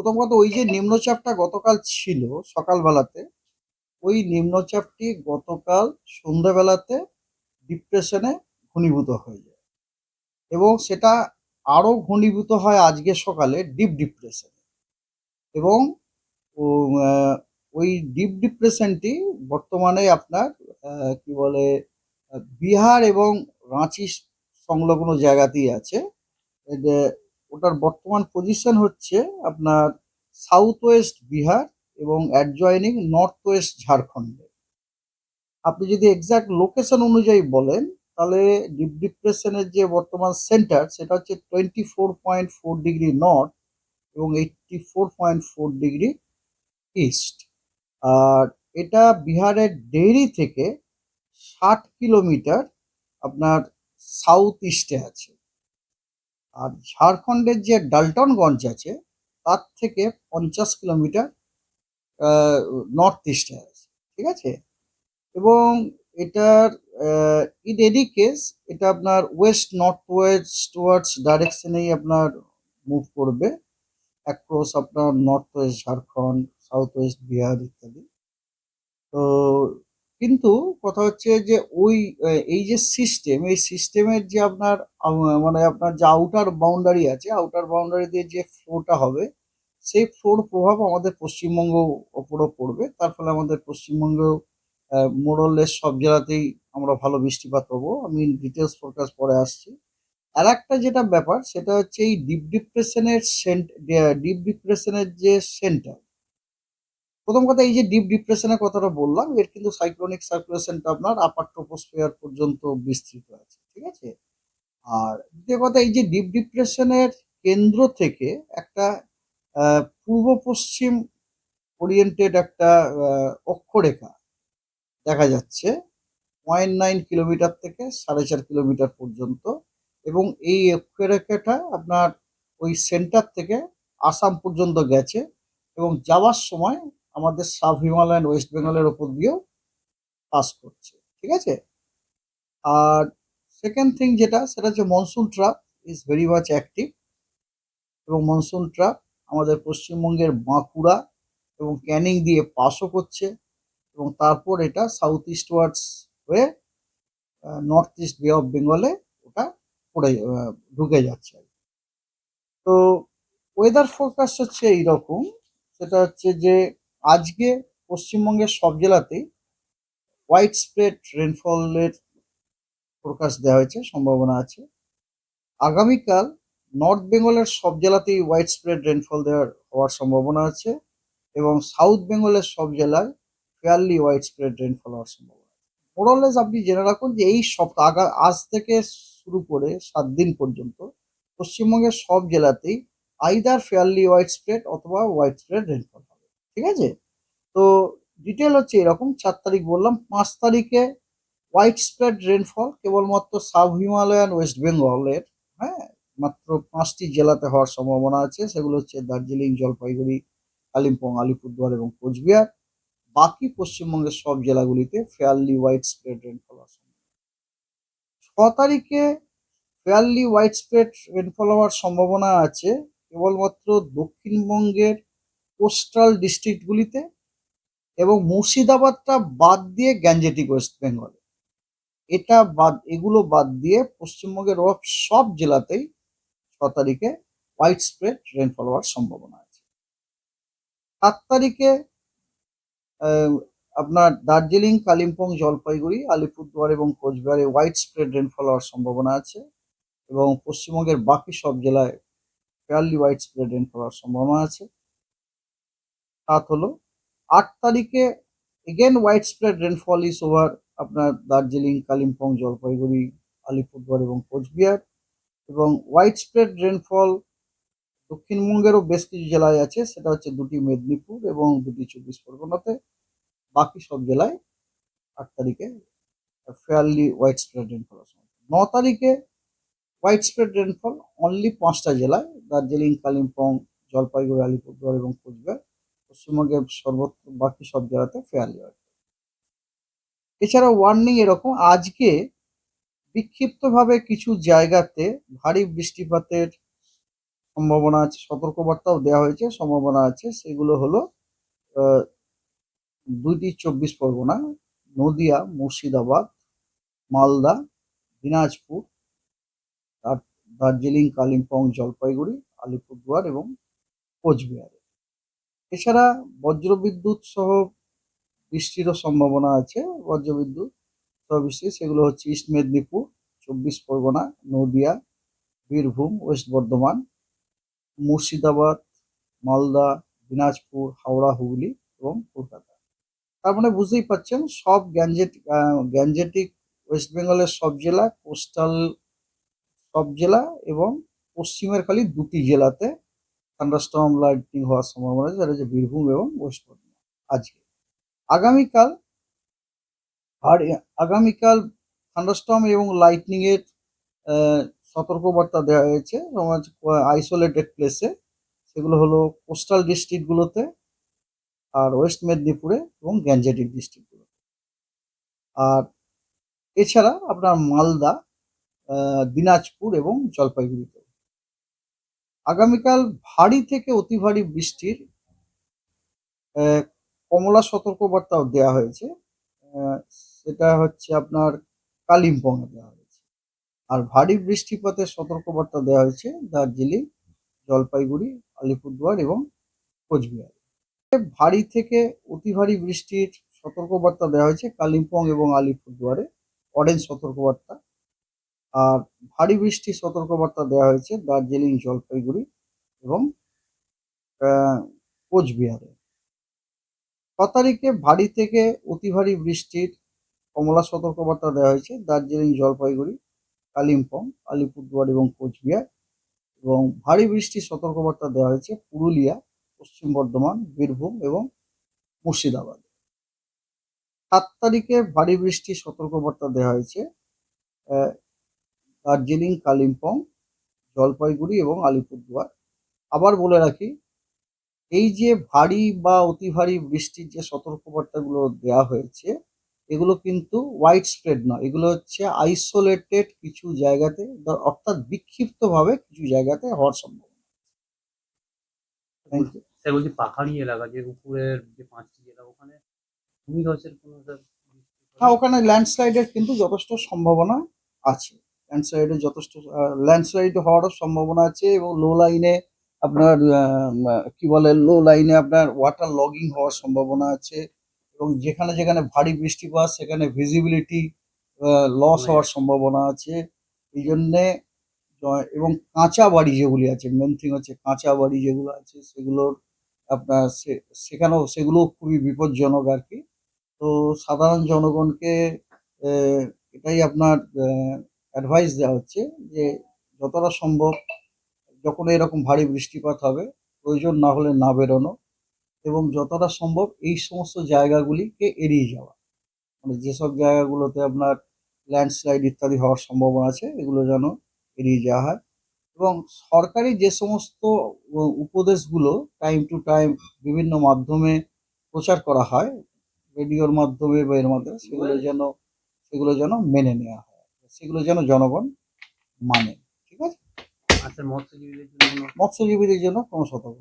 প্রথম কথা, ওই যে নিম্নচাপটা গতকাল ছিল সকালবেলাতে, ওই নিম্নচাপটি গতকাল সন্ধ্যাবেলাতে ডিপ্রেশনে ঘনীভূত হয়ে যায়। এবং সেটা আরও ঘনীভূত হয় আজকে সকালে ডিপ ডিপ্রেশনে। এবং ওই ডিপ ডিপ্রেশনটি বর্তমানে আপনার কি বলে বিহার এবং রাঁচি সংলগ্ন জায়গাতেই আছে। ওটার বর্তমান পজিশন হচ্ছে আপনার সাউথ ওয়েস্ট বিহার এবং অ্যাডজয়নিং নর্থ ওয়েস্ট ঝাড়খণ্ডে। আপনি যদি এক্সাক্ট লোকেশন অনুযায়ী বলেন, তাহলে ডিপ ডিপ্রেশনের যে বর্তমান সেন্টার সেটা হচ্ছে twenty four point four degree north এবং eighty four point four degree east আর এটা বিহারের ডেইরি থেকে ষাট কিলোমিটার আপনার সাউথ ইস্টে আছে। আর ঝাড়খণ্ডের যে ডালটনগঞ্জ আছে, তার থেকে পঞ্চাশ কিলোমিটার নর্থ ইস্টে আছে, ঠিক আছে? এবং এটার ইন এনি কেস এটা আপনার ওয়েস্ট নর্থ ওয়েস্ট টুয়ার্ডস ডাইরেকশনেই আপনার মুভ করবে অ্যাক্রস আপনার north west Jharkhand south west Bihar ইত্যাদি। তো কিন্তু কথা হচ্ছে যে ওই এই যে সিস্টেম এই সিস্টেমের যে আপনার মানে আপনার যে আউটার বাউন্ডারি আছে আউটার বাউন্ডারি দিয়ে যে ফ্লোটা হবে, সেই ফ্লোর প্রভাব আমাদের পশ্চিমবঙ্গ ওপরও পড়বে। তার ফলে আমাদের পশ্চিমবঙ্গ মোরলেস সব জেলাতেই আমরা ভালো বৃষ্টিপাত পাবো। আমি ডিটেলস ফোরকাস্ট পরে আসছি। আর একটা যেটা ব্যাপার, সেটা হচ্ছে এই ডিপ ডিপ্রেশনের সেন্ট ডিপ ডিপ্রেশনের যে সেন্টার প্রথম কথা, এই যে ডিপ ডিপ্রেশনের কথাটা বললাম, এর কিন্তু সাইক্লোনিক সার্কুলেশনটা আপনার আপার ট্রোপোস্ফিয়ার পর্যন্ত বিস্তৃত আছে, ঠিক আছে? আর দ্বিতীয় কথা, এই যে ডিপ ডিপ্রেশনের কেন্দ্র থেকে একটা পূর্ব পশ্চিম ওরিয়েন্টেড একটা অক্ষরেখা দেখা যাচ্ছে পয়েন্ট নাইন কিলোমিটার থেকে সাড়ে চার কিলোমিটার পর্যন্ত, এবং এই অক্ষরেখাটা আপনার ওই সেন্টার থেকে আসাম পর্যন্ত গেছে, এবং যাওয়ার সময় আমাদের সাব হিমালয়ান ওয়েস্ট বেঙ্গলের ওপর দিয়েও পাস করছে, ঠিক আছে আর সেকেন্ড থিং যেটা, সেটা হচ্ছে monsoon trough is very much active এবং মনসুন ট্রাপ আমাদের পশ্চিমবঙ্গের বাঁকুড়া এবং ক্যানিং দিয়ে পাসও করছে এবং তারপর এটা সাউথ ইস্ট ওয়ার্ডস হয়ে নর্থ ইস্ট বে অফ বেঙ্গলে ওটা পড়ে ঢুকে যাচ্ছে। তো ওয়েদার ফোরকাস্ট হচ্ছে এইরকম, সেটা হচ্ছে যে আজকে পশ্চিমবঙ্গের সব জেলাতেই হোয়াইট স্প্রেড রেনফলের ফোরকাস্ট দেওয়া হয়েছে, সম্ভাবনা আছে। আগামীকাল নর্থ বেঙ্গলের সব জেলাতেই হোয়াইট স্প্রেড রেনফল দেওয়ার হওয়ার সম্ভাবনা আছে এবং সাউথ বেঙ্গলের সব জেলায় ফেয়ারলি হোয়াইট স্প্রেড রেনফল হওয়ার সম্ভাবনা মোরালেস আপনি জেনে রাখুন যে এই সপ্তাহ আগা আজ থেকে শুরু করে সাত দিন পর্যন্ত পশ্চিমবঙ্গের সব জেলাতেই আইদার ফেয়ারলি হোয়াইট স্প্রেড অথবা হোয়াইট স্প্রেড রেনফল ঠিক আছে? তো ডিটেল হচ্ছে এরকম চার তারিখ বললাম, পাঁচ তারিখে হোয়াইট স্প্রেড রেনফল কেবলমাত্র সাব হিমালয়ান ওয়েস্ট বেঙ্গলের হ্যাঁ মাত্র পাঁচটি জেলাতে হওয়ার সম্ভাবনা আছে, সেগুলো হচ্ছে দার্জিলিং, জলপাইগুড়ি, কালিম্পং, আলিপুরদুয়ার এবং কোচবিহার। বাকি পশ্চিমবঙ্গের সব জেলাগুলিতে ফেয়ারলি হোয়াইট স্প্রেড রেনফল সম্ভাবনা। ছ তারিখে ফেয়ারলি হোয়াইট স্প্রেড রেনফল হওয়ার সম্ভাবনা আছে, কেবলমাত্র দক্ষিণবঙ্গের কোস্টাল ডিস্ট্রিক্টগুলিতে এবং মুর্শিদাবাদটা বাদ দিয়ে গ্যাঞ্জেটিক ওয়েস্ট বেঙ্গল। এটা বাদ, এগুলো বাদ দিয়ে পশ্চিমবঙ্গের সব জেলাতেই ছ তারিখে হোয়াইট স্প্রেড রেনফল হওয়ার সম্ভাবনা আছে। সাত তারিখে আপনার দার্জিলিং, কালিম্পং, জলপাইগুড়ি, আলিপুরদুয়ার এবং কোচবিহারে হোয়াইট স্প্রেড রেনফল হওয়ার সম্ভাবনা আছে এবং পশ্চিমবঙ্গের বাকি সব জেলায় ফেয়ারলি হোয়াইট স্প্রেড রেনফল হওয়ার সম্ভাবনা আছে। সাত হলো। আট তারিখে again widespread rainfall is over আপনার দার্জিলিং, কালিম্পং, জলপাইগুড়ি, আলিপুরদুয়ার এবং কোচবিহার এবং হোয়াইট স্প্রেড রেনফল দক্ষিণবঙ্গেরও বেশ কিছু জেলায় আছে। সেটা হচ্ছে দুটি মেদিনীপুর এবং দুটি চব্বিশ পরগনাতে। বাকি সব জেলায় আট তারিখে ফেয়ারলি হোয়াইট স্প্রেড রেনফল ন তারিখে হোয়াইট স্প্রেড রেনফল অনলি পাঁচটা জেলায়, দার্জিলিং, কালিম্পং, জলপাইগুড়ি, আলিপুরদুয়ার এবং কোচবিহার। পশ্চিমবঙ্গের সর্বত্র বাকি সব জেলাতে ফেয়ারলি হোয়াইট এছাড়া ওয়ার্নিং এরকম, আজকে বিক্ষিপ্তভাবে কিছু জায়গাতে ভারী বৃষ্টিপাতের সম্ভাবনা আছে, সতর্কবার্তাও দেওয়া হয়েছে, সম্ভাবনা আছে, সেগুলো হলো দুইটি চব্বিশ পরগনা, নদিয়া, মুর্শিদাবাদ, মালদা, দিনাজপুর দার- দার্জিলিং, কালিম্পং, জলপাইগুড়ি, আলিপুরদুয়ার এবং কোচবিহারে। এছাড়া বজ্রবিদ্যুৎ সহ বৃষ্টিরও সম্ভাবনা আছে, বজ্রবিদ্যুৎ সহ বৃষ্টি, সেগুলো হচ্ছে ইস্ট মেদিনীপুর, চব্বিশ পরগনা, নদিয়া, বীরভূম, ওয়েস্ট বর্ধমান, মুর্শিদাবাদ, মালদা, দিনাজপুর, হাওড়া, হুগলি এবং কলকাতা। তার মানে বুঝতেই পারছেন, সব গ্যাঞ্জেট গ্যাঞ্জেটিক ওয়েস্ট বেঙ্গলের সব জেলা, কোস্টাল সব জেলা এবং পশ্চিমের খালি দুটি জেলাতে থান্ডারস্টর্ম লাইটনিং হওয়ার সম্ভাবনা আছে হচ্ছে বীরভূম এবং ওয়েস্ট বর্ধমান আজকে। আগামীকাল আর আগামীকাল থান্ডারস্টর্ম এবং লাইটনিং এর আহ, সতর্কবার্তা দেওয়া হয়েছে আইসোলেটেড প্লেসে সেগুলো হলো কোস্টাল ডিস্ট্রিক্টগুলোতে আর ওয়েস্ট মেদিনীপুরে এবং গ্যাঞ্জেটিক ডিস্ট্রিক্টগুলোতে আর এছাড়া আপনার মালদা দিনাজপুর এবং জলপাইগুড়িতে। আগামীকাল ভারী থেকে অতি ভারী বৃষ্টির কমলা সতর্কবার্তাও দেওয়া হয়েছে। সেটা হচ্ছে আপনার কালিম্পংয়ে দেওয়া হয়েছে। আর ভারী বৃষ্টিপাতের সতর্কবার্তা দেওয়া হয়েছে দার্জিলিং, জলপাইগুড়ি, আলিপুরদুয়ার এবং কোচবিহার। ভারী থেকে অতি ভারী বৃষ্টির সতর্কবার্তা দেওয়া হয়েছে কালিম্পং এবং আলিপুরদুয়ারে। অরেঞ্জ সতর্কবার্তা আর ভারী বৃষ্টির সতর্কবার্তা দেওয়া হয়েছে দার্জিলিং জলপাইগুড়ি এবং কোচবিহারে। ছ তারিখে ভারী থেকে অতি ভারী বৃষ্টির কমলা সতর্কবার্তা দেওয়া হয়েছে দার্জিলিং জলপাইগুড়ি, কালিম্পং, আলিপুরদুয়ার এবং কোচবিহার এবং ভারী বৃষ্টির সতর্কবার্তা দেওয়া হয়েছে পুরুলিয়া, পশ্চিম বর্ধমান, বীরভূম এবং মুর্শিদাবাদ। সাত তারিখে ভারী বৃষ্টির সতর্কবার্তা দেওয়া হয়েছে দার্জিলিং কালিম্পং জলপাইগুড়ি এবং আলিপুরদুয়ার। আবার বলে রাখি এই যে ভারী বা অতি ভারী বৃষ্টির যে সতর্কবার্তাগুলো দেওয়া হয়েছে এগুলো কিন্তু ওয়াইড স্প্রেড নয়। এগুলো হচ্ছে আইসোলেটেড কিছু জায়গাতে অর্থাৎ বিক্ষিপ্তভাবে কিছু জায়গাতে হওয়ার সম্ভাবনা। থ্যাংক ইউ স্যার বলছি পাহাড়ি এলাকা যে উপরের যে পাঁচটি জেলা ওখানে ভূমিধসের কোনো হ্যাঁ ওখানে ল্যান্ডস্লাইডের কিন্তু যথেষ্ট সম্ভাবনা আছে। ল্যান্ডস্লাইডের যথেষ্ট ল্যান্ডস্লাইড হওয়ারও সম্ভাবনা আছে এবং লো লাইনে আপনার কি বলে লো লাইনে আপনার ওয়াটার লগিং হওয়ার সম্ভাবনা আছে এবং যেখানে যেখানে ভারী বৃষ্টিপাত, সেখানে ভিজিবিলিটি লস হওয়ার সম্ভাবনা আছে। এই জন্যে এবং কাঁচা বাড়ি যেগুলি আছে মেন থিং হচ্ছে কাঁচা বাড়ি যেগুলো আছে, সেগুলোর আপনার সেখানেও সেগুলো খুবই বিপজ্জনক আর কি। তো সাধারণ জনগণকে এটাই আপনার অ্যাডভাইস দেওয়া হচ্ছে যে, যতটা সম্ভব যখন এরকম ভারী বৃষ্টিপাত হবে, প্রয়োজন না হলে না বেরোনো এবং যতটা সম্ভব এই সমস্ত জায়গাগুলিকে এড়িয়ে যাওয়া। মানে যেসব জায়গাগুলোতে আপনার ল্যান্ডস্লাইড ইত্যাদি হওয়ার সম্ভাবনা আছে, এগুলো যেন এড়িয়ে যাওয়া হয় এবং সরকারি যে সমস্ত উপদেশগুলো টাইম টু টাইম বিভিন্ন মাধ্যমে প্রচার করা হয় রেডিওর মাধ্যমে বা এর মাধ্যমে, সেগুলো যেন সেগুলো যেন মেনে নেওয়া হয়। সেগুলো যেন জনগণ মানে ঠিক আছে? আচ্ছা মৎস্যজীবীদের জন্য মৎস্যজীবীদের জন্য কোনো সতর্ক